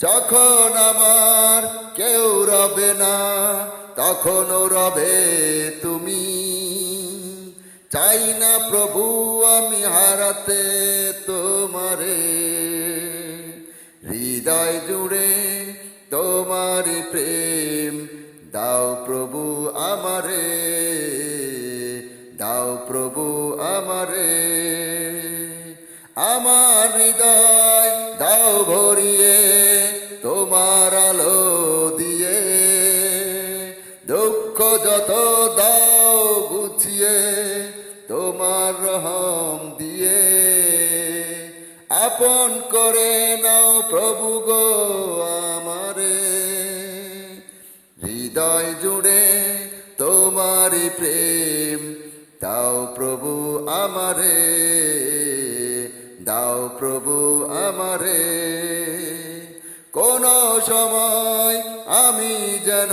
যখন আমার কেউ রবে না তখন রবে তুমি। চাই না প্রভু, আমি হারাতে তোমারে। হৃদয় জুড়ে তোমারি প্রেম, দাও প্রভু আমারে। দাও প্রভু আমারে। আমার হৃদয় দাও ভরিয়ে দুঃখ যত দাও গুছিয়ে, তোমার রহম দিয়ে। আপন করে নাও প্রভু গো আমারে। হৃদয় জুড়ে তোমারি প্রেম, দাও প্রভু আমারে। দাও প্রভু আমারে। কোন সময় আমি যেন